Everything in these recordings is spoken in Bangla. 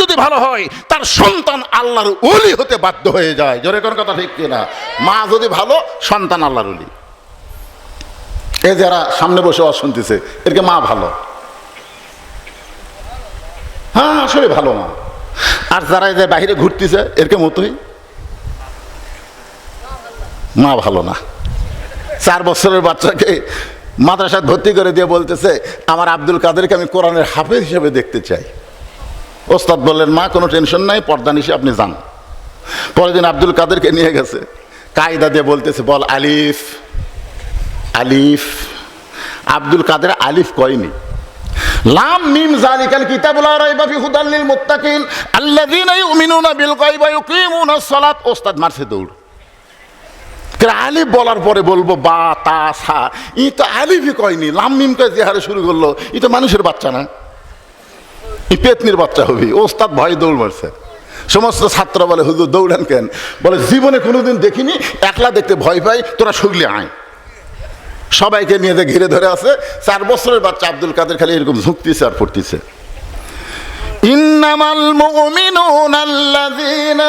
যদি ভালো হয়, তার সন্তান আল্লাহর ওলি হতে বাধ্য হয়ে যায়। জোরে কোন কথা ঠিক কিনা? মা যদি ভালো, সন্তান আল্লাহর ওলি। এ যারা সামনে বসে ওয়াজ শুনতেছে এরকে মা ভালো? হ্যাঁ আসলে ভালো মা। আর যারা যে বাইরে ঘুরতেছে এরকে মতোই? মা ভালো না। চার বছরের বাচ্চাকে মাদ্রাসায় ভর্তি করে দিয়ে বলতেছে, আমার আব্দুল কাদেরকে আমি কোরআনের হাফেজ হিসেবে দেখতে চাই। ওস্তাদ বললেন, মা, কোনো টেনশন নাই, পর্দা নিশে, আপনি যান। পরের দিন আব্দুল কাদেরকে নিয়ে গেছে, কায়দা দিয়ে বলতেছে, বল, আলিফ আলিফ। আব্দুল কাদের আলিফ কয়নি? লাম মিম জালিকাল কিতাবুল রাইবা ফি হুদাল লিল মুত্তাকিন, আল্লাযীনা ইউমিনুনা বিল গায়বি ইউকিমুনাস সালাত। ওস্তাদ মারছে দৌড়। আলিফ বলার পরে বলব, বা, তা, সা। ই তো আলিফই কয়নি, লাম মিম কয়ে যে হারে শুরু করল। ই তো মানুষের বাচ্চা না। ই পেতনির বাচ্চা হবি। ওস্তাদ ভয় দৌড় মারছে। সমস্ত ছাত্র বলে, হুজুর, দৌড়ান কেন? বলে, জীবনে কোনোদিন দেখিনি, একলা দেখতে ভয় পাই, তোরা শুগলে আয়। সবাইকে নিয়ে যে ঘিরে ধরে আছে, চার বছরের বাচ্চা আব্দুল কাদের খালি এরকম ঝুঁকতিছে আর পড়তিছে। ইন্নামাল মুমিনুন আল্লাযীনা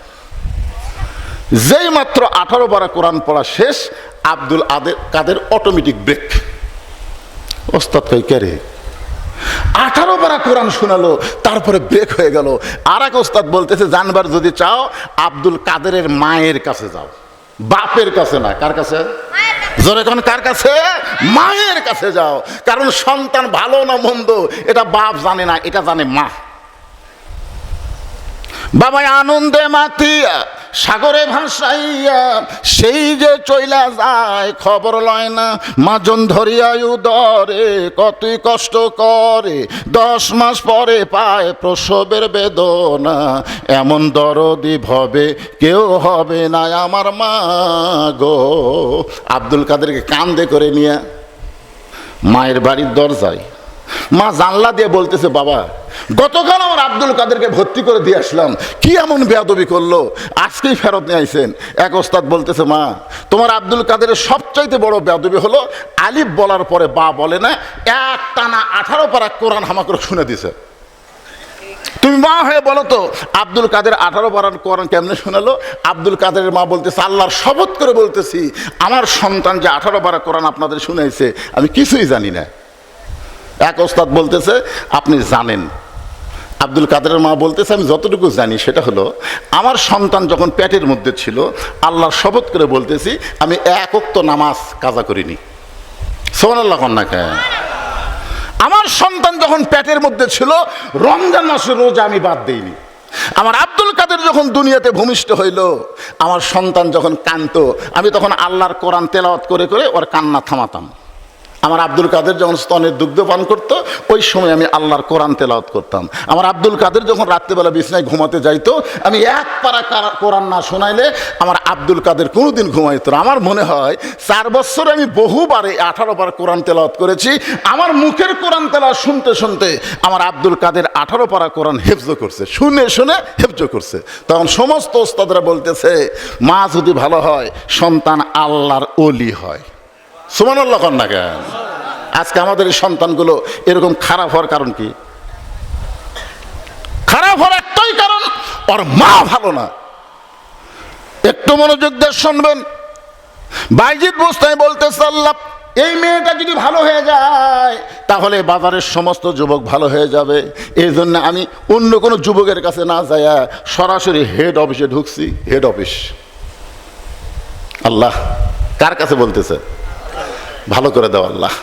যেই মাত্র আঠারো বারা কোরআন পড়া শেষ, আব্দুল আদের কাদের অটোমেটিক ব্রেক ওস্তাদ কই কে রে? আঠারো বারা কোরআন শোনালো, তারপরে ব্রেক হয়ে গেল। আর এক ওস্তাদ বলতেছে, জানবার যদি চাও, আব্দুল কাদেরের মায়ের কাছে যাও। বাপের কাছে না, কার কাছে? জোরে কার কাছে? মায়ের কাছে যাও। কারণ সন্তান ভালো না মন্দ, এটা বাপ জানে না, এটা জানে মা। বাবাই আনন্দে মাতিয়া, সাগরে ভাসাইয়া, সেই যে চইলা যায়, খবর লয় না, মাজন ধরিয়া উদরে, কতই কষ্ট করে, দশ মাস পরে পায় প্রসবের বেদনা, এমন দরদি ভবে কেউ হবে না আমার মা গো। আব্দুল কাদেরকে কান্দে করে নিয়ে মায়ের বাড়ির দরজায় মা জানলা দিয়ে বলতেছে, বাবা, গতকাল আমার আব্দুল কাদেরকে ভর্তি করে দিয়ে আসলাম। কি এমন বেয়াদবি করল? আজকেই ফেরত নিয়ে আইছেন। এক ওস্তাদ বলতেছে, মা, তোমার আব্দুল কাদেরের সবচাইতে বড় বেয়াদবি হলো আলিফ বলার পরে বা বলে না, এক টানা আঠারো পারা কোরআন হামা করে শুনে দিছে। তুমি মা হয়ে বলো তো, আব্দুল কাদের আঠারো বারান কোরআন কেমনে শোনালো? আব্দুল কাদের মা বলতেছে, আল্লাহর শপথ করে বলতেছি, আমার সন্তান যে আঠারো বারা কোরআন আপনাদের শুনেছে আমি কিছুই জানি না। এক ওস্তাদ বলতেছে, আপনি জানেন। আব্দুল কাদেরের মা বলতেছে, আমি যতটুকু জানি সেটা হলো, আমার সন্তান যখন প্যাটের মধ্যে ছিল, আল্লাহর শপথ করে বলতেছি, আমি একক্ত নামাজ কাজা করিনি। সোমান আল্লাহ কন্যাকে আমার সন্তান যখন প্যাটের মধ্যে ছিল, রমজান মাসের রোজা আমি বাদ দিইনি। আমার আব্দুল কাদের যখন দুনিয়াতে ভূমিষ্ঠ হইল, আমার সন্তান যখন কান্ত আমি তখন আল্লাহর কোরআন তেলাওয়াত করে করে ওর কান্না থামাতাম। আমার আব্দুল কাদের যখন স্তনের দুগ্ধ পান করতো, ওই সময় আমি আল্লাহর কোরআন তেলাওয়াত করতাম। আমার আব্দুল কাদের যখন রাত্রেবেলা বিছনায় ঘুমাতে যাইতো, আমি এক পারা কারা- কোরআন না শোনাইলে আমার আব্দুল কাদের কোনোদিন ঘুমাইতো না। আমার মনে হয়, চার বছরে আমি বহুবারে আঠারো বার কোরআন তেলাওয়াত করেছি। আমার মুখের কোরআন তেলাওয়াত শুনতে শুনতে আমার আব্দুল কাদের আঠারো পারা কোরআন হেফজ করছে। শুনে শুনে হেফজ করছে। তখন সমস্ত ওস্তাদরা বলতেছে, মা যদি ভালো হয়, সন্তান আল্লাহর অলি হয়। সুমানুল্লাহ কন্যা কেন? আজকে আমাদের এই সন্তানগুলো এরকম খারাপ হওয়ার কারণ কি? খারাপ হওয়ার একটাই কারণ, ওর মা ভালো না। একটু মনোযোগ দিয়ে শুনবেন। বাইজিৎ বুঝতে বলতে আল্লাহ, এই মেয়েটা যদি ভালো হয়ে যায়, তাহলে বাজারের সমস্ত যুবক ভালো হয়ে যাবে। এই জন্য আমি অন্য কোনো যুবকের কাছে না যাইয়া সরাসরি হেড অফিসে ঢুকছি। হেড অফিস আল্লাহ, কার কাছে বলতেছে? ভালো করে দাও আল্লাহ।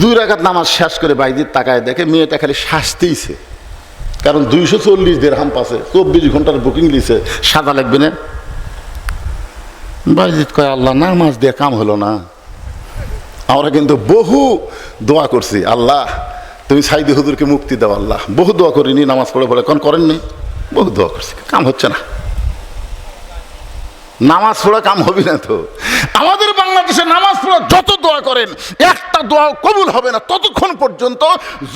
দুই রাখাত নামাজ শেষ করে বাইদির তাকায় দেখে মেয়েটা খালি শাস্তিছে কারণ দুইশো চল্লিশ দেড় হাম পাশে চব্বিশ ঘণ্টার বুকিং দিছে সাদা লাগবে না। বাইজিৎ কয়, আল্লাহ, নামাজ দিয়ে কাম হলো না। আমরা কিন্তু বহু দোয়া করছি। আল্লাহ, তুমি সাইদি হুজুরকে মুক্তি দাও আল্লাহ। বহু দোয়া করিনি, নামাজ পড়ে পড়ে কোন করেননি। বহু দোয়া করছি, কাম হচ্ছে না। নামাজ পড়া কাম হবে না তো। আমাদের বাংলাদেশে নামাজ পড়া যত দোয়া করেন, একটা দোয়া কবুল হবে না ততক্ষণ পর্যন্ত।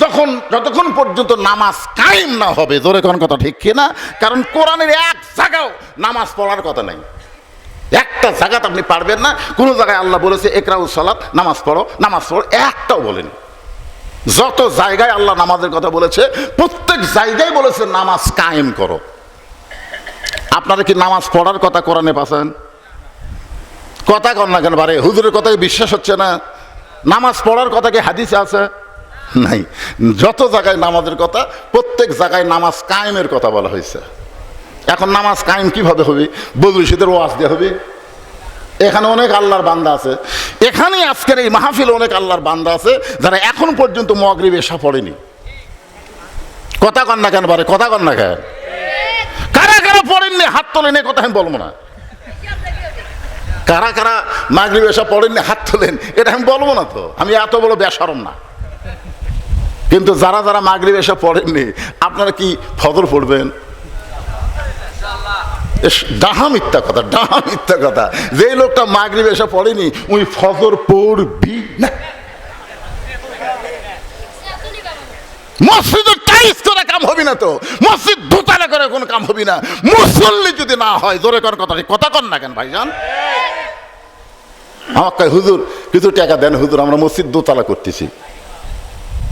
যখন, যতক্ষণ পর্যন্ত নামাজ কায়েম না হবে, জোরে কোন কথা ঠিক কি না কারণ কোরআনের এক জায়গাও নামাজ পড়ার কথা নাই। একটা জায়গাতে আপনি পারবেন না, কোনো জায়গায় আল্লাহ বলেছে একরাউ সালাত, নামাজ পড়ো নামাজ পড়ো। একটাও বলেন। যত জায়গায় আল্লাহ নামাজের কথা বলেছে, প্রত্যেক জায়গায় বলেছে, নামাজ কায়েম করো। আপনারা কি নামাজ পড়ার কথা কোরআনে পাচ্ছেন কথা কর না কেন বারে হুজুরের কথায় বিশ্বাস হচ্ছে না? নামাজ পড়ার কথা কি হাদিসে আছে? নাই। যত জায়গায় নামাজের কথা, প্রত্যেক জায়গায় নামাজ কায়েমের কথা বলা হয়েছে। এখন নামাজ কায়েম কীভাবে হবে? বদরুশীদের ওয়াজ দিয়ে হবে। এখানে অনেক আল্লাহর বান্দা আছে। এখানেই আজকের এই মাহফিলে অনেক আল্লাহর বান্দা আছে, যারা এখন পর্যন্ত মগরিব এসা পড়েনি। কথা কন না কেন পারে কথা কন না কেন? পড়েননি হাত তোলেন, এ কথা আমি বলব না। কারা কারা মাগরিব এসা পড়েননি হাত তোলেন, এটা আমি বলব না তো। আমি এত বড় বেসরম না। কিন্তু যারা যারা মাগরিব এসে পড়েননি, আপনারা কি ফজর পড়বেন? ডাহা মিথ্যা কথা, ডাহা মিথ্যা কথা। যে লোকটা মাগরিব এসে পড়েনি ওই ফজর পড়বি না। মসজিদের কাম হবি না তো। মসজিদ দোতলা করে কোনো কাম হবি না। মুসল্লি যদি না হয়, জোরে কর কথা কথা কর না কেন ভাইজান? আমার কয়, হুজুর, কিছু টাকা দেন হুজুর, আমরা মসজিদ দোতলা করতেছি।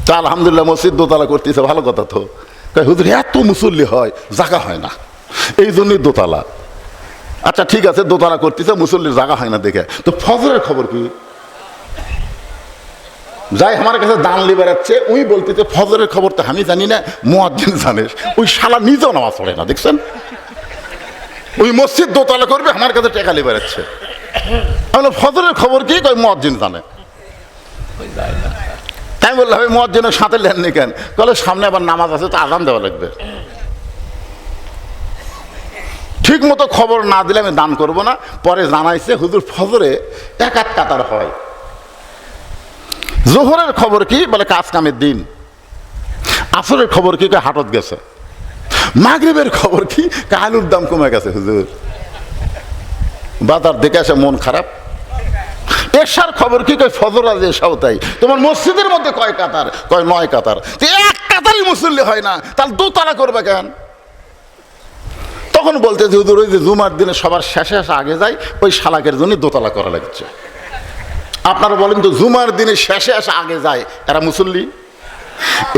তা আলহামদুলিল্লাহ মসজিদ দোতলা করতেছে, ভালো কথা তো। হুজুর, এত মুসল্লি হয়, জাগা হয় না। এই জন্যই দোতলা। আচ্ছা ঠিক আছে, দোতলা করতেছে, মুসল্লির জাগা হয় না দেখে। তো ফজরের খবর কি? যাই আমার কাছে দান লি বেড়াচ্ছে ওই বলতেছে, ফজরের খবর তো আমি জানি না, মোয়াজ্জিন জানিস ওই শালা নিজেও নামাজ পড়ে না, দেখছেন? ওই মসজিদ দোতলা করবে, আমার কাছে টেকা লি বেড়াচ্ছে আমি ফজরের খবর কি? কই মোয়াজ্জিন জানে। তাই আমি বললাম মোয়াজ্জিনের সাথে লেননি কেন? কলে, সামনে আবার নামাজ আছে, তো আজান দেওয়া লাগবে। ঠিক মতো খবর না দিলে আমি দান করব না। পরে জানাইছে, হুজুর, ফজরে এক কাতার হয়। জোহরের খবর কি? বলে, কাজ কামের দিন। আসরের খবর কি? হাটত গেছে। মাগরিবের খবর কি? আলুর দাম কমে গেছে, হুজুর। বাজার দেখে আসে মন খারাপ। এশার খবর কি? কয়, ফজর আজ এসাও তাই। তোমার মসজিদের মধ্যে কয় কাতার? কয়, নয় কাতার। এক কাতারই মুসল্লি হয় না তাহলে দোতলা করবে কেন? তখন বলতে হুজুর, ওই যে জুমার দিনে সবার শেষে আগে যায় ওই শালাকের জন্য দোতলা করা লাগছে। আপনারা বলেন তো, জুমার দিনে শেষে আসা আগে যায়, এরা মুসল্লি?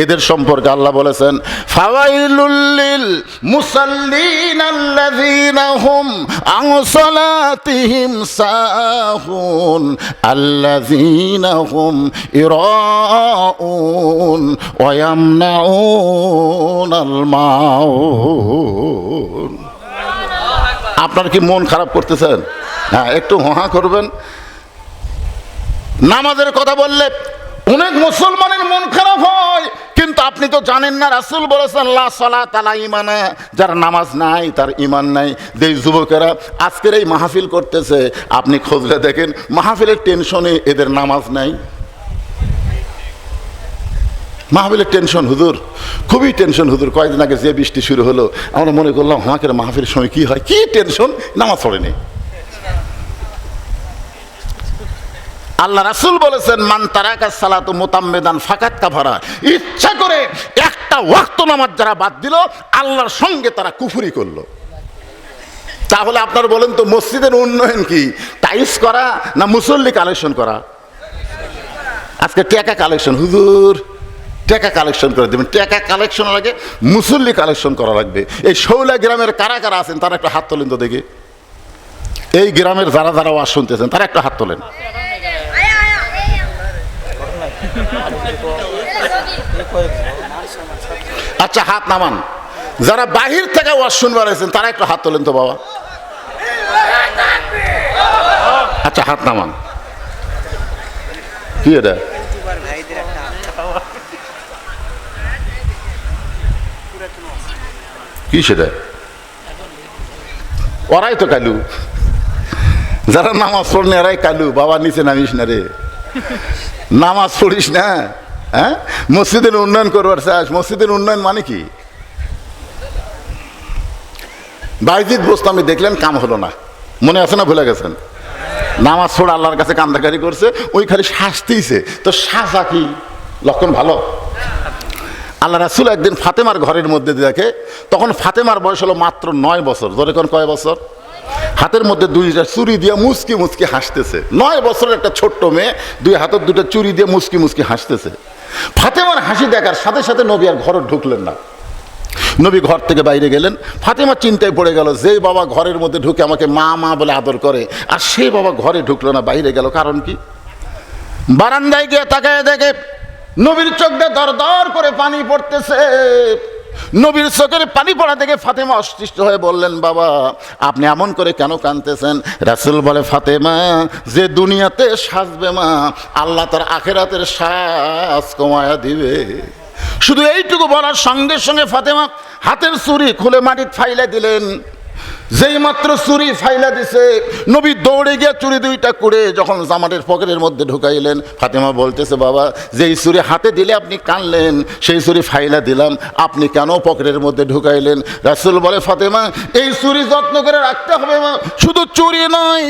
এদের সম্পর্কে আল্লাহ বলেছেন, ফাওয়াইলুল্লিল মুসাল্লিন আল্লাযীনা হুম আন সালাতিহিম সাহুন, আল্লাযীনা হুম ইরাউন ওয়া ইয়ামনাউনাল মাউন আপনার কি মন খারাপ করতেছেন? হ্যাঁ একটু হহা করবেন। নামাজের কথা বললে অনেক মুসলমানের মন খারাপ হয়। কিন্তু আপনি তো জানেন না, রাসুল বলেছেন সলা তালা ইমানা যার নামাজ নাই, তার ইমান নাই। যে যুবকেরা আজকের এই মাহফিল করতেছে, আপনি খোঁজলে দেখেন, মাহফিলের টেনশনে এদের নামাজ নাই। মাহফিলের টেনশন, হুজুর, খুবই টেনশন, হুজুর। কয়েকদিন আগে যে বৃষ্টি শুরু হলো, আমরা মনে করলাম আমাকে মাহফিলের সময় কি হয়? কি টেনশন? নামাজ পড়েনি। আল্লাহ রাসুল বলেছেন, মান তারাকা সালাতু মোতাম্মেদান ফাকাত কাফারা। ইচ্ছা করে একটা ওয়াক্ত নামাজ যারা বাদ দিল, আল্লাহর সঙ্গে তারা কুফুরি করল। তাহলে আপনার বলেন তো, মসজিদের উন্নয়ন কি? টাইস করা না মুসল্লি কালেকশন করা? আজকে টাকা কালেকশন, হুজুর, টাকা কালেকশন করে দেবেন। টাকা কালেকশন লাগে, মুসল্লি কালেকশন করা লাগবে। এই শৌলা গ্রামের কারা কারা আছেন, তারা একটা হাত তোলেন তো দেখি। এই গ্রামের যারা যারা ওয়াজ শুনতেছেন, তারা একটা হাত তোলেন। আচ্ছা হাত নামান। যারা বাহির থেকে ওয়াজ শুনবার আছেন তারা একটু হাত তোলেন তো, বাবা। আচ্ছা হাত নামান। কি এটা? কি সেটা? ওরাই তো কালু। যারা নামাজ পড়নে, এরাই কালু। বাবা, নিচে নামিস না রে। নামাজ পড়িস না হ্যাঁ? মসজিদের উন্নয়ন করবার চাস, মসজিদের উন্নয়ন মানে কি? বাইজিদ আমি দেখলেন, কাম হলো না। মনে আছে না ভুলে গেছেন? নামাজ ছোড়া আল্লাহর কাছে কান্দাকারি করছে, ওই খালি শাস্তিছে। তো শাসা কি? লক্ষণ ভালো? আল্লাহ রাসুল একদিন ফাতেমার ঘরের মধ্যে দেখে, তখন ফাতেমার বয়স হলো মাত্র নয় বছর। ধরে কয় বছর? হাতের মধ্যে দুইটা চুরি দিয়ে মুসকি মুসকি হাসতেছে। নয় বছরের একটা ছোট্ট মেয়ে দুই হাতের দুটো চুরি দিয়ে মুসকি মুসকি হাসতেছে। ফাতেমার হাসি দেখার সাথে সাথে নবী আর ঘরে ঢুকলেন না। নবী ঘর থেকে বাইরে গেলেন। ফাতেমা চিন্তায় পড়ে গেল যে বাবা ঘরের মধ্যে ঢুকে আমাকে মা মা বলে আদর করে, আর সেই বাবা ঘরে ঢুকলো না, বাইরে গেল। কারণ কি? বারান্দায় গিয়ে তাকায় দেখে নবীর চোখ দিয়ে দর দর করে পানি পড়তেছে। নবীর চোখের পানি পড়া থেকে ফাতেমা অসৃষ্ট হয়ে বললেন, বাবা, আপনি এমন করে কেন কানতেছেন রাসুল বলে, ফাতেমা, যে দুনিয়াতে সাজবে মা, আল্লাহ তার আখেরাতের সাজ কমায়া দিবে। শুধু এইটুকু বলার সঙ্গে সঙ্গে ফাতেমা হাতের চুরি খুলে মাটির ফাইলে দিলেন। যেই মাত্র চুরি ফাইলা দিছে, নবী দৌড়ে গিয়ে চুরি দুইটা করে যখন জামাটের পকেটের মধ্যে ঢুকাইলেন, ফাতেমা বলতেছে, বাবা, যেই চুরি হাতে দিলে আপনি কানলেন, সেই চুরি ফাইলা দিলাম, আপনি কেন পকেটের মধ্যে ঢুকাইলেন? রাসুল বলে, ফাতেমা, এই চুরি যত্ন করে রাখতে হবে মা, শুধু চুরি নয়,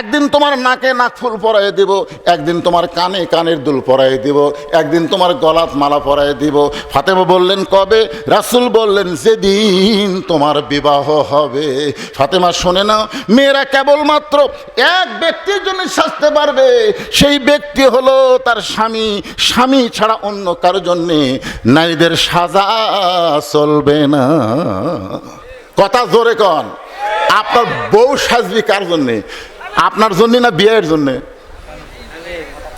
একদিন তোমার নাকে নাক ফুল পরাই দিব, একদিন তোমার কানে কানের দুল পরাই দিব, একদিন তোমার গলাত মালা পরাই দিব। ফাতেমা বললেন, কবে? রাসুল বললেন, যেদিন তোমার বিবাহ হবে ফাতেমা, শোনে না, মেয়েরা কেবলমাত্র এক ব্যক্তির জন্য সাজতে পারবে। সেই ব্যক্তি হলো তার স্বামী। স্বামী ছাড়া অন্য কারোর জন্যে নারীদের সাজা চলবে না। কথা জোরে কন, আপনার বউ সাজবি কার জন্যে? আপনার জন্যে না বিয়ের জন্যে?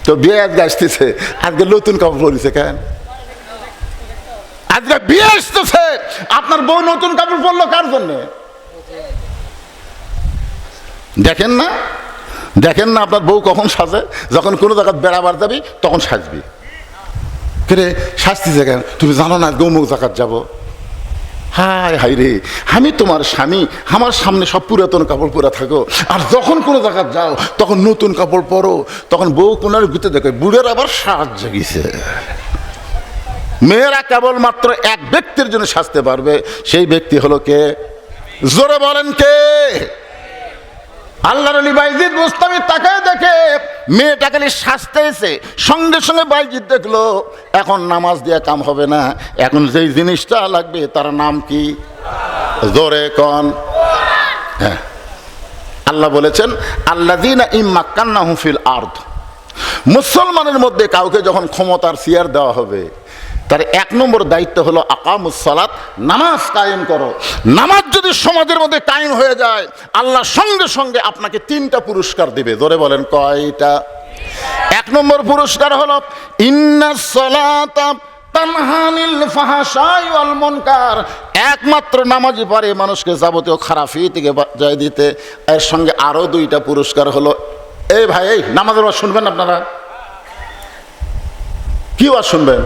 তো বিয়ে আজকে আসতেছে, আজকে নতুন কাপড় পরিছে কেন? আজকে বিয়ে আসতেছে, আপনার বউ নতুন কাপড় পরলো কার জন্যে? দেখেন না? দেখেন না আপনার বউ কখন সাজে? যখন কোনো জায়গায় বেড়াবার যাবি, তখন সাজবি। কে সাজতেছে কেন? তুমি জানো না গৌমুখ জায়গার যাব? হায় হাই রে, আমি তোমার স্বামী, আমার সামনে সব পুরাতন কাপড় পরা থাকো। আর যখন কোনো জায়গায় যাও, তখন নতুন কাপড় পরো। তখন বউ কোনার ঘুরতে দেখে, বুড়ের আবার সাজ জাগিছে। মেয়েরা কেবলমাত্র এক ব্যক্তির জন্য সাজতে পারবে, সেই ব্যক্তি হলো কে? জোরে বলেন কে? আল্লাহর আলী বাইজিদ মুস্তামি তাকায় দেখে, মেয়েটা খালি সাজতে এসে সঙ্গে সঙ্গে বাইজিদ দেখল, এখন নামাজ দিয়ে কাম হবে না, এখন যেই জিনিসটা লাগবে তার নাম কি? জোরে কন। হ্যাঁ। আল্লাহ বলেছেন আল্লাহ দিন ইম্মাক্কান্না হুফিল আর্থ মুসলমানের মধ্যে কাউকে যখন ক্ষমতার সিয়ার দেওয়া হবে তার এক নম্বর দায়িত্ব হলো আকামুসালাত নামাজ কায়েম করো। নামাজ যদি সমাজের মধ্যে কায়েম হয়ে যায়, আল্লাহ সঙ্গে সঙ্গে আপনাকে তিনটা পুরস্কার দিবে। ধরে বলেন, কয়টা? এক নম্বর পুরস্কার হলো, ইন্না সালাতা তানহানিল ফাহাশাই ওয়াল মুনকার। একমাত্র নামাজি পারে মানুষকে যাবতীয় খারাপি থেকে জয় দিতে। এর সঙ্গে আরও দুইটা পুরস্কার হলো এই ভাই, এই নামাজের শুনবেন আপনারা? কি শুনবেন?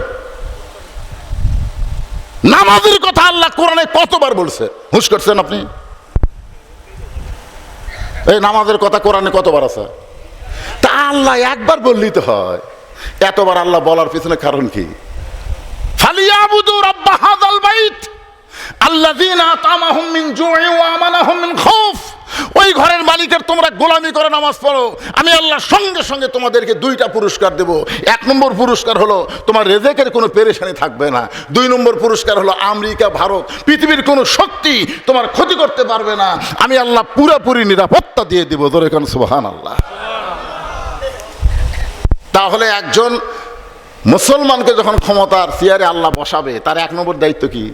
নামাজের কথা আল্লাহ কোরআনে কতবার বলছে? হুঁশ করছেন আপনি? এই নামাজের কথা কোরআনে কতবার আছে? তা আল্লাহ একবার বললি তো হয়। এতবার আল্লাহ বলার পিছনে কারণ কি? মিন জু'i ওয়া আমানাহুম মিন ওই ঘরের মালিকের তোমরা গোলামি করে নামাজ পড়ো। আমি আল্লাহ সঙ্গে সঙ্গে তোমাদেরকে দুইটা পুরস্কার দেব। এক নম্বর পুরস্কার হলো তোমার রেজেকের কোনো পেরেশানি থাকবে না। দুই নম্বর পুরস্কার হলো আমেরিকা, ভারত, পৃথিবীর কোনো শক্তি তোমার ক্ষতি করতে পারবে না। আমি আল্লাহ পুরোপুরি নিরাপত্তা দিয়ে দেবো। ধরে কেন সুবাহান আল্লাহ তাহলে একজন মুসলমানকে যখন ক্ষমতার চেয়ারে আল্লাহ বসাবে, তার এক নম্বর দায়িত্ব কি?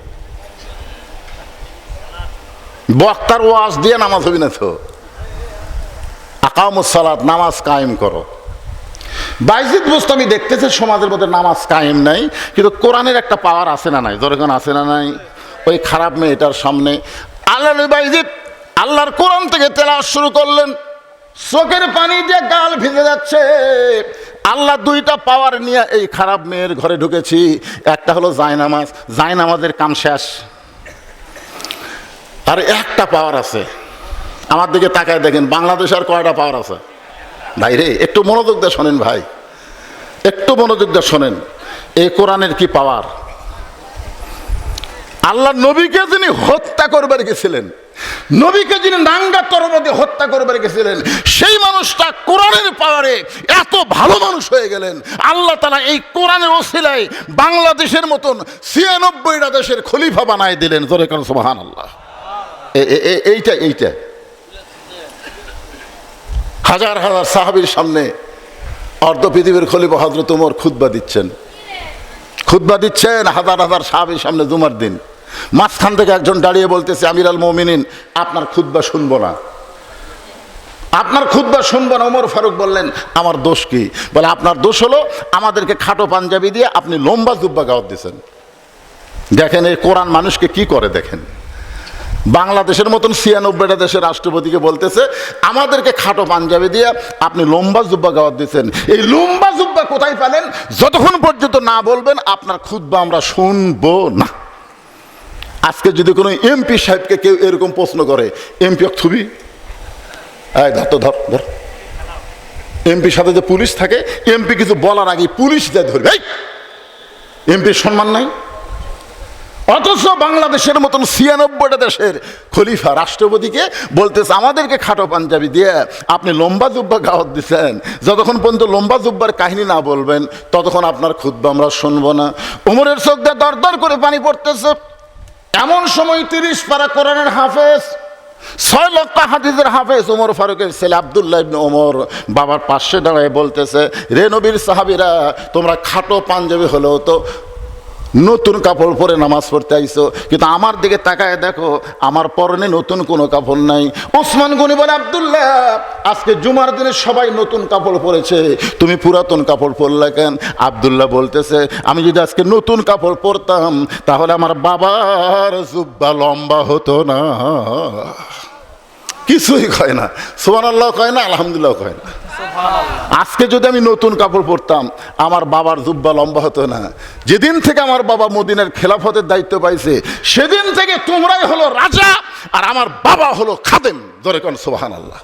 বক্তার ওয়াজ দিয়ে নামাজ হবি না তো। আকামুসালাত নামাজ কায়েম করো। বাইজিদ বুস্তামি দেখতেছে সমাজের মধ্যে নামাজ কায়েম নাই, কিন্তু কোরআনের একটা পাওয়ার আছে না নাই? যখন আছে না নাই? ওই খারাপ মেয়েটার সামনে। আল্লাহ বাইজিদ, আল্লাহর কোরআন থেকে তেলা শুরু করলেন। চোখের পানি দিয়ে গাল ভিজে যাচ্ছে। আল্লাহ দুইটা পাওয়ার নিয়ে এই খারাপ মেয়ের ঘরে ঢুকেছি। একটা হলো জায়নামাজ। জায়নামাজের কাম শেষ। আর একটা পাওয়ার আছে। আমার দিকে তাকায় দেখেন, বাংলাদেশ আর কয়টা পাওয়ার আছে? ভাই রে, একটু মনোযোগ দিয়ে শোনেন ভাই। একটু মনোযোগ দিয়ে শোনেন, এই কোরআনের কি পাওয়ার আল্লাহ নবীকে যিনি হত্যা করবার গেছিলেন, নবীকে যিনি নাঙ্গা তরবাদে হত্যা করবার গেছিলেন, সেই মানুষটা কোরআনের পাওয়ারে এত ভালো মানুষ হয়ে গেলেন। আল্লাহ তালা এই কোরআনের ওসিলায় বাংলাদেশের মতন ছিয়ানব্বইটা দেশের খলিফা বানায় দিলেন। জোরে কারণ সুবাহান আল্লাহ এইটা এইটা। হাজার হাজার সাহাবির সামনে অর্ধ পৃথিবীর খলিফা হজরত উমর খুদ্া দিচ্ছেন। খুদ্া দিচ্ছেন হাজার হাজার সাহাবির সামনে জুমার দিন। মাঝখান থেকে একজন দাঁড়িয়ে বলতেছে আমির আল মমিনিন, আপনার খুদ্া শুনব না। আপনার খুদ্া শুনব না ওমর ফারুক বললেন, আমার দোষ কি? বলে, আপনার দোষ হলো আমাদেরকে খাটো পাঞ্জাবি দিয়ে আপনি লম্বা জুব্বা গাওয়াত দিয়েছেন। দেখেন এই কোরআন মানুষকে কি করে দেখেন? বাংলাদেশের মতন ছিয়ানব্বইটা দেশের রাষ্ট্রপতিকে বলতেছে, আমাদেরকে খাটো পাঞ্জাবি দিয়ে আপনি লম্বা জুব্বা গাওয়াত দিচ্ছেন। এই লম্বা জুব্বা কোথায় পেলেন? যতক্ষণ পর্যন্ত না বলবেন, আপনার খুদ্া আমরা শুনব না। আজকে যদি কোনো এমপি সাহেবকে কেউ এরকম প্রশ্ন করে, এমপি থুবি এই ধর, তো ধর ধর। এমপির সাথে যে পুলিশ থাকে, এমপি কিছু বলার আগে পুলিশ যা ধরবে এমপির সম্মান নাই। অথচ বাংলাদেশের মতন ছিয়ানব্বইটা দেশের খলিফা রাষ্ট্রপতিকে বলতেছে, আমাদেরকে খাটো পাঞ্জাবি দিয়ে আপনি লম্বা জুব্বা গাওয়াত দিচ্ছেন যতক্ষণ পর্যন্ত লম্বা জুব্বার কাহিনী না বলবেন, ততক্ষণ আপনার খুদ্া আমরা শুনব না। উমরের চোখ দিয়ে দর দর করে পানি পড়তেছে। এমন সময় তিরিশ পারা কোরআনের হাফেজ, ছয় লক্ষ হাদিসের হাফেজ ওমর ফারুকের ছেলে আবদুল্লাহ ওমর বাবার পাশে দাঁড়ায় বলতেছে, রে নবীর সাহাবিরা, তোমরা খাটো পাঞ্জাবি হলেও তো নতুন কাপড় পরে নামাজ পড়তে আইছো। কিন্তু আমার দিকে তাকায় দেখো, আমার পরনে নতুন কোনো কাপড় নাই। ওসমান গনি বলে, আবদুল্লাহ, আজকে জুমার দিনে সবাই নতুন কাপড় পরেছে। তুমি পুরাতন কাপড় পরলে কেন? আবদুল্লাহ বলতেছে, আমি যদি আজকে নতুন কাপড় পরতাম, তাহলে আমার বাবার জুব্বা লম্বা হতো না। কিছুই কয় না। সোমান আল্লাহ কয় না আলহামদুলিল্লাহ কয় না। আজকে যদি আমি নতুন কাপড় পরতাম আমার বাবার জুব্বা লম্বা হতো না। যেদিন থেকে আমার বাবা মদিনের খেলাফতের দায়িত্ব পাইছে সেদিন থেকে তোমরাই হলো রাজা আর আমার বাবা হলো খাদেম। ধরে কোন সোহান আল্লাহ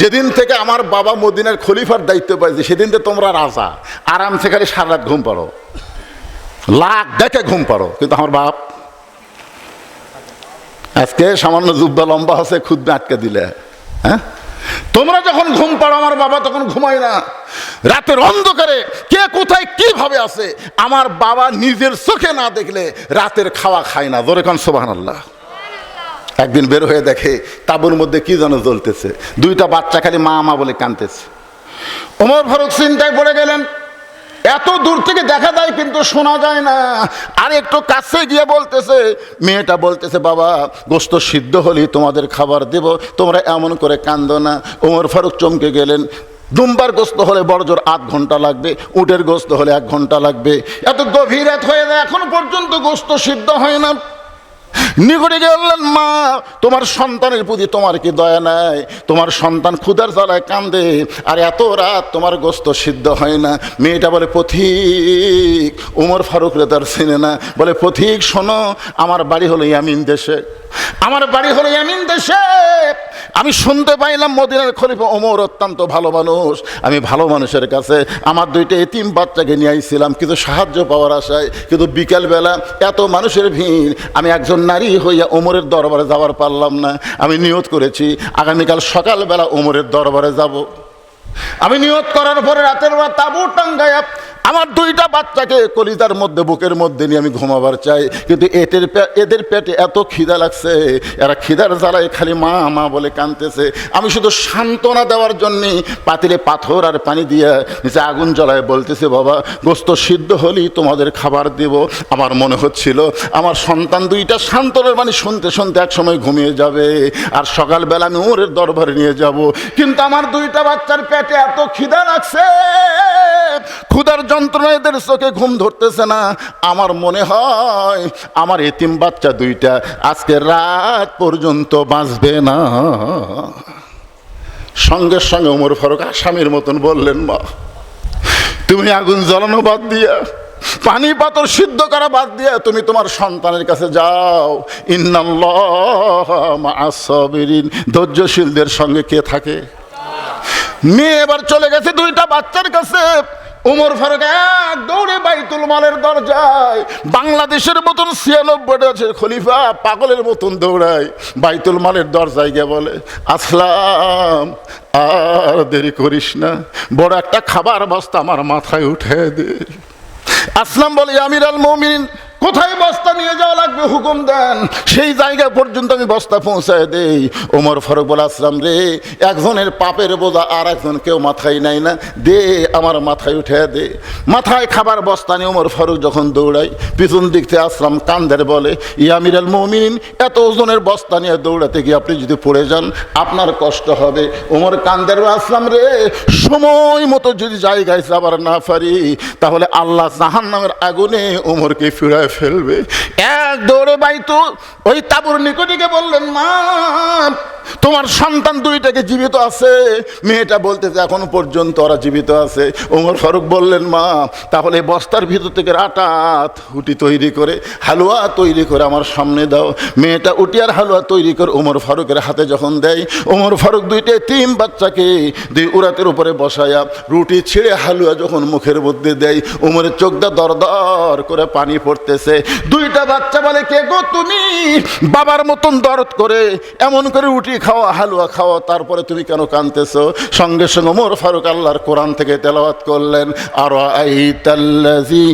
যেদিন থেকে আমার বাবা মদিনের খলিফার দায়িত্ব পাইছে সেদিন থেকে তোমরা রাজা। আরামসে খালি সারা রাত ঘুম পাড়ো। লাখ দেখে ঘুম পারো কিন্তু আমার বাপ আজকে সামান্য জুব্বা লম্বা হচ্ছে খুদ আটকে দিলে। হ্যাঁ? তোমরা যখন ঘুম পাড়ো, আমার বাবা তখন ঘুমায় না। রাতের অন্ধকারে কে কোথায় কীভাবে আছে, আমার বাবা নিজের চোখে না দেখলে রাতের খাওয়া খায় না। দরে কান সোবাহান আল্লাহ একদিন বের হয়ে দেখে তাবুর মধ্যে কি যেন জ্বলতেছে। দুইটা বাচ্চা খালি মা মা বলে কানতেছে। ওমর ফারুক চিন্তায় পড়ে গেলেন এত দূর থেকে দেখা যায় কিন্তু শোনা যায় না। আর একটু কাছে গিয়ে বলতেছে, মেয়েটা বলতেছে, বাবা, গোস্ত সিদ্ধ হলেই তোমাদের খাবার দেব, তোমরা এমন করে কান্দো না। ওমর ফারুক চমকে গেলেন। দুম্বার গোস্ত হলে বড় জোর আধ ঘণ্টা লাগবে, উটের গোস্ত হলে এক ঘণ্টা লাগবে। এত গভীর রাত হয়ে যায়, এখন পর্যন্ত গোস্ত সিদ্ধ হয় না। নিকটে গিয়ে বললেন মা, তোমার সন্তানের প্রতি তোমার কি দয়া নাই? তোমার সন্তান ক্ষুধার জ্বালায় কান্দে আর এত রাত তোমার গোস্ত সিদ্ধ হয় না। মেয়েটা বলে, পথিক, উমর ফারুক রেতার চিনে না। বলে, পথিক, শোনো, আমার বাড়ি হলো ইয়ামিন দেশে। আমার বাড়ি হলো ইয়ামিন দেশে। আমি শুনতে পাইলাম মদিনার খলিফা ওমর অত্যন্ত ভালো মানুষ। আমি ভালো মানুষের কাছে আমার দুইটা এতিম বাচ্চাকে নিয়ে আইছিলাম। কিন্তু সাহায্য পাওয়ার আশায়, কিন্তু বিকেলবেলা এত মানুষের ভিড়। আমি একজন নারী হইয়া ওমরের দরবারে যাওয়ার পারলাম না। আমি নিয়ত করেছি, আগামীকাল সকালবেলা ওমরের দরবারে যাব। আমি নিয়ত করার পরে রাতের বেলা তাবু টাঙ্গায়া আমার দুইটা বাচ্চাকে কলিতার মধ্যে, বুকের মধ্যে নিয়ে আমি ঘুমাবার চাই। কিন্তু এদের এদের পেটে এত খিদা লাগছে, এরা খিদার জ্বালায় খালি মা মা বলে কানতেছে আমি শুধু সান্ত্বনা দেওয়ার জন্যে পাতিলে পাথর আর পানি দিয়ে নিচে আগুন জ্বলায় বলতেছে, বাবা, গোস্ত সিদ্ধ হলেই তোমাদের খাবার দেব। আমার মনে হচ্ছিল, আমার সন্তান দুইটা সান্ত্বনের বাণী শুনতে শুনতে এক সময় ঘুমিয়ে যাবে, আর সকালবেলা আমি ওরের দরবারে নিয়ে যাব। কিন্তু আমার দুইটা বাচ্চার পেটে এত খিদা লাগছে, ক্ষুধার যন্ত্রণা এদের চোখে ঘুম ধরতেছে না। আমার মনে হয় আমার এতিম বাচ্চা দুইটা আজকে রাত পর্যন্ত বাঁচবে না। সঙ্গে সঙ্গে ওমর ফারুক আসামির মতন বললেন, মা, তুমি আগুন জ্বালানো বাদ দিয়া, পানি পাথর সিদ্ধ করা বাদ দিয়া তুমি তোমার সন্তানের কাছে যাও। ইন্নাল্লাহিন ধৈর্যশীলদের সঙ্গে কে থাকে? মেয়ে এবার চলে গেছে দুইটা বাচ্চার কাছে। উমর ফারুক এক দৌড়ে বাইতুল মালের দরজায় বাংলাদেশের মতন ছিয়ানব্বই আছে খলিফা পাগলের মতন দৌড়ায় বাইতুল মালের দরজায় গিয়ে বলে, আসলাম, আর দেরি করিস না, বড় একটা খাবার বস্তা আমার মাথায় উঠে দে। আসলাম বলে, আমির আল মমিন কোথায় বস্তা নিয়ে যাওয়া লাগবে? হুকুম দেন। সেই জায়গা পর্যন্ত আমি বস্তা পৌঁছায় দেই। ওমর ফারুক বলে, আসলাম রে, একজনের পাপের বোঝা আর একজন কেউ মাথায় নেয় না। দে, আমার মাথায় উঠে দে। মাথায় খাবার বস্তা নিয়ে ওমর ফারুক যখন দৌড়াই পিছন দিক থেকে আসলাম, কান্দের বলে ইয়ামির আল মমিন এত ওজনের বস্তা নিয়ে দৌড়াতে গিয়ে আপনি যদি পড়ে যান, আপনার কষ্ট হবে। ওমর কান্দের আসলাম রে, সময় মতো যদি জায়গায় যাবার না পারি, তাহলে আল্লাহ জাহান নামের আগুনে ওমরকে ফিরায় ফেলবে। এক দৌড়ে বাইতো ওই তাবুর নিকটিকে বললেন, মা, তোমার সন্তান দুইটাকে জীবিত আছে। মেয়েটা বলতেছে, এখনও পর্যন্ত ওরা জীবিত আছে। ওমর ফারুক বললেন, মা, তাহলে বস্তার ভিতর থেকে রাটাত উটি তৈরি করে, হালুয়া তৈরি করে আমার সামনে দাও। মেয়েটা উটি আর হালুয়া তৈরি করে ওমর ফারুকের হাতে যখন দেয় ওমর ফারুক দুইটে তিন বাচ্চাকে দুই উরাতের উপরে বসায়া রুটি ছিঁড়ে হালুয়া যখন মুখের মধ্যে দেয় ওমরের চোখটা দর দর করে পানি পড়তেছে দুইটা বাচ্চা বলে, কে গো তুমি? বাবার মতন দরদ করে, এমন করে উটি খাওয়া, হালুয়া খাওয়া, তারপরে তুমি কেন কানতেছো সঙ্গে সঙ্গে ওমর ফারুক আল্লাহর কোরআন থেকে তেলাওয়াত করলেন, আর আইতাল্লাজি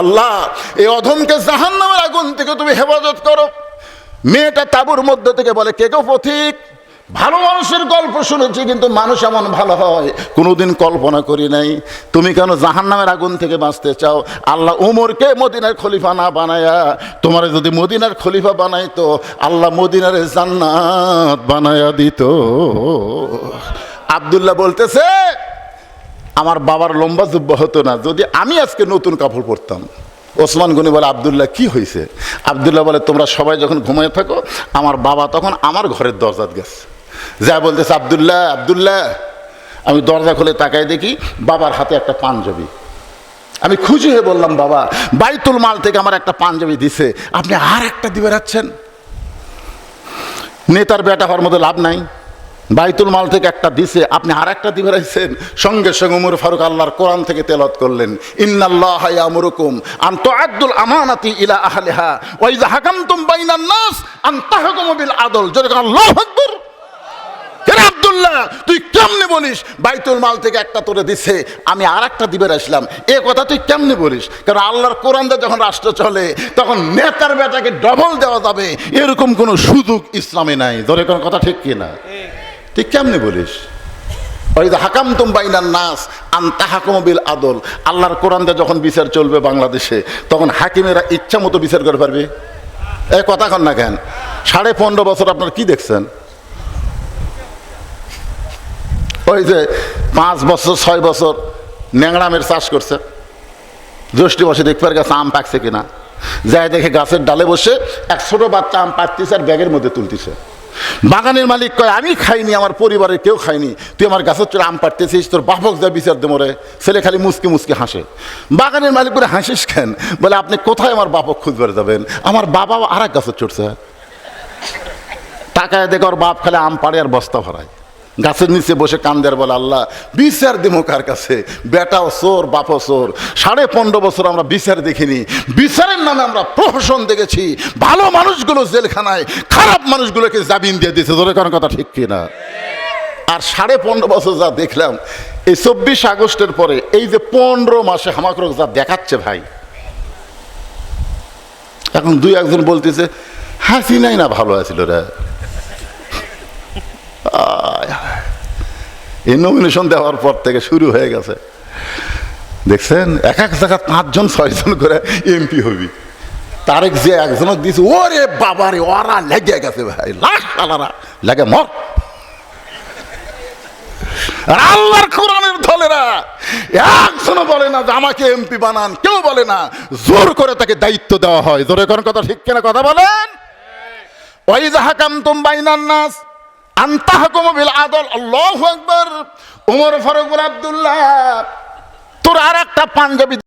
আল্লাহ, এই অধমকে জাহান্নামের আগুন থেকে তুমি হেফাজত করো। মেয়েটা তাবুর মধ্যে থেকে বলে, কে কেউ পথিক? ভালো মানুষের গল্প শুনেছি, কিন্তু মানুষ এমন ভালো হয়। কোনোদিন কল্পনা করি নাই। তুমি কেন জাহান্নামের আগুন থেকে বাঁচতে চাও? আল্লাহ উমরকে মদিনার খলিফা না বানায়া, তোমার যদি মদিনার খলিফা বানাইতো, আল্লাহ মদিনার জান্নাত বানায়া দিত। আবদুল্লাহ বলতেছে আমার বাবার লম্বা জুব্বা হতো না। যদি আমি আজকে নতুন কাপড় পরতাম, ওসমান গনি বলে, আবদুল্লাহ, কি হয়েছে আবদুল্লাহ বলে, তোমরা সবাই যখন ঘুমিয়ে থাকো, আমার বাবা তখন আমার ঘরের দরজাত গেছে। যা বলতেছে, আবদুল্লাহ আবদুল্লাহ। আমি দরজা খুলে তাকাই দেখি, বাবার হাতে একটা পাঞ্জাবি। আমি খুশি হয়ে বললাম, বাবা, বাইতুল মাল থেকে আমার একটা পাঞ্জাবি দিছে। আপনি আর একটা দিবে রাখছেন? নেতার বেটা হওয়ার মতো লাভ নাই। বাইতুল মাল থেকে একটা দিছে, আপনি আর একটা দিবে সঙ্গে সঙ্গে উমর ফারুক আল্লাহর কোরআন থেকে তেলত করলেন। ইন্নাল্লাহ ইয়ামুরুকুম আন আমানাতি ইলা আহলিহা ওয়া ইযা হাকামতুম বাইনান নাস আদল। জোরে কোন, আল্লাহু আকবার। কেন আব্দুল্লাহ, তুই কেমনে বলিস? বাইতুল মাল থেকে একটা তোরে দিছে, আমি আর একটা দিবে আসলাম এ কথা তুই কেমনে বলিস? কারণ আল্লাহর কোরআনটা যখন রাষ্ট্র চলে, তখন নেতার বেটাকে ডবল দেওয়া যাবে। এরকম কোনো সুযোগ ইসলামে নাই। ধরে কোনো, কথা ঠিক কি না তুই কেমনে বলিস? হাকাম তুম বাইনার নাস আন্তা হাকমবিল আদল। আল্লাহর কোরআনটা যখন বিচার চলবে বাংলাদেশে, তখন হাকিমেরা ইচ্ছা মতো বিচার করে পারবে এ কথা কন না কেন? সাড়ে পনেরো বছর আপনার কি দেখছেন? ওই যে পাঁচ বছর, ছয় বছর ন্যাংরামের চাষ করছে। জ্যৈষ্ঠী বসে দেখবার গাছে আম পাকছে কিনা। যাই দেখে গাছের ডালে বসে এক ছোট বাচ্চা আম পাকতেছে আর ব্যাগের মধ্যে তুলতেছে। বাগানের মালিক কয়, আমি খাইনি, আমার পরিবারের কেউ খাইনি। তুই আমার গাছের চলে আম পাড়তেছিস, তোর বাপক যা বিচার দে মরে ছেলে খালি মুসকে মুসকে হাসে। বাগানের মালিক করে হাসিস খেন বলে, আপনি কোথায় আমার বাপক খুঁজবার যাবেন? আমার বাবাও আর এক গাছের চড়ছে টাকায় দেখ ওর বাপ খালে আম পাড়ে আর বস্তা ভরায়। গাছের নিচে বসে কান্দের বলে, আল্লাহ, বিচার দিমো কার কাছে? বেটাও চোর, বাপও চোর। সাড়ে পনেরো বছর আমরা বিচার দেখিনি। বিচারের নামে আমরা প্রহসন দেখেছি। ভালো মানুষগুলো জেলখানায়, খারাপ মানুষগুলোকে জামিন দিয়ে দিয়েছে। ধরে কোনো কথা ঠিক কিনা আর সাড়ে পনেরো বছর যা দেখলাম, এই চব্বিশ আগস্টের পরে, এই যে পনেরো মাসে হামাকরক যা দেখাচ্ছে ভাই, এখন দুই একজন বলতেছে, হাসিনাই না ভালো আছিল রে আয় হায়। এই নমিনেশন দেওয়ার পর থেকে শুরু হয়ে গেছে। দেখছেন? এক এক জায়গা পাঁচজন, ছয়জন করে এমপি হবি। তারেক যে একজনক দিয়েছে ওরে বাবারে ওরা লেগে গেছে ভাই। লাশ আলারা, লেগে মর। আল্লাহর কোরআনের দলেরা একজনও বলে না যে আমাকে এমপি বানান, কেউ বলে না। জোর করে তাকে দায়িত্ব দেওয়া হয়। জোরে কোন কথা ঠিক কিনা কথা বলেন? ওই জাহাকাম তুম বাইনান নাস আন্তাহকুম বিল আদল আল্লাহু আকবার। ওমর ফারুক বিন আব্দুল্লাহ তোর আর একটা পাঞ্জাবি